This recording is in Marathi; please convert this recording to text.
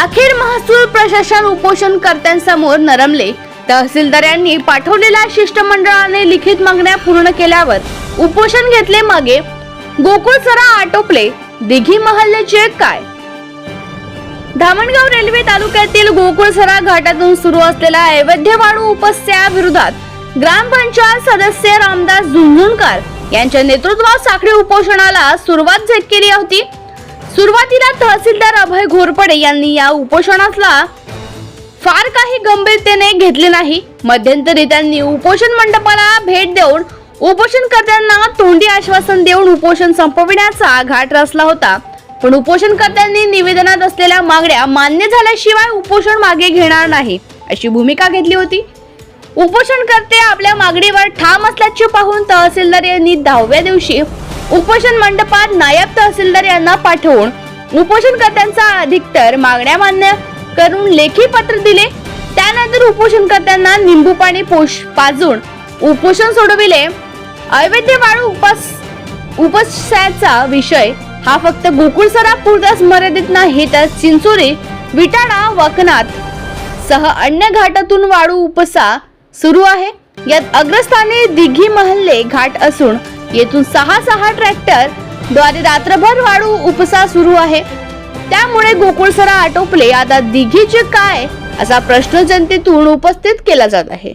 अखेर महसूल प्रशासन उपोषणकर्त्यांसमोर नरमले. तहसीलदार यांनी पाठवलेल्या शिष्टमंडळाने लिखित मागण्या पूर्ण केल्यावर उपोषण घेतले मागे. गोकुळ सरा आटोपले. दिघी महल्ल्याचे काय? धामणगाव रेल्वे तालुक्यातील गोकुळसरा घाटातून सुरू असलेल्या अवैध वाळू उपस्या विरोधात ग्रामपंचायत सदस्य रामदास झुंझुणकर यांच्या नेतृत्वात साखळी उपोषणाला सुरुवात झेट केली होती. सुरुवातीला तहसीलदार अभय घोरपडे यांनी या उपोषणाला फार काही गंभीरतेने घेतले नाही. मध्यंतरी त्यांनी उपोषण मंडपाला भेट देऊन उपोषणकर्त्यांना तोंडी आश्वासन देऊन उपोषण संपविण्याचा घाट रचला होता. पण उपोषणकर्त्यांनी निवेदनात असलेल्या मागण्या मान्य झाल्याशिवाय उपोषण मागे घेणार नाही अशी भूमिका घेतली होती. उपोषणकर्ते आपल्या मागणीवर ठाम असल्याचे पाहून तहसीलदार यांनी दहाव्या दिवशी उपोषण मंडपात नायब तहसीलदार यांना पाठवून उपोषणकर्त्यांचा अधिकतर मागण्या मान्य करून लेखी पत्र दिले. त्यानंतर उपोषणकर्त्यांना निंबू पाणी पोष पाजून उपोषण सोडविले. अवैध वाळू उपास उपस्याचा विषय हा फक्त गोकुळसरा पुरताच मर्यादित नाही तर चिंचोरी विटाळा वकनाथ सह अन्य घाटातून वाळू उपसा सुरू आहे. यात अग्रस्थानी दिघी महल्ले घाट असून येथून सहा सहा ट्रॅक्टरद्वारे रात्रभर वाळू उपसा सुरू आहे. त्यामुळे गोकुळसरा आटोपले आता दिघीचे काय असा प्रश्न जनतेतून उपस्थित केला जात आहे.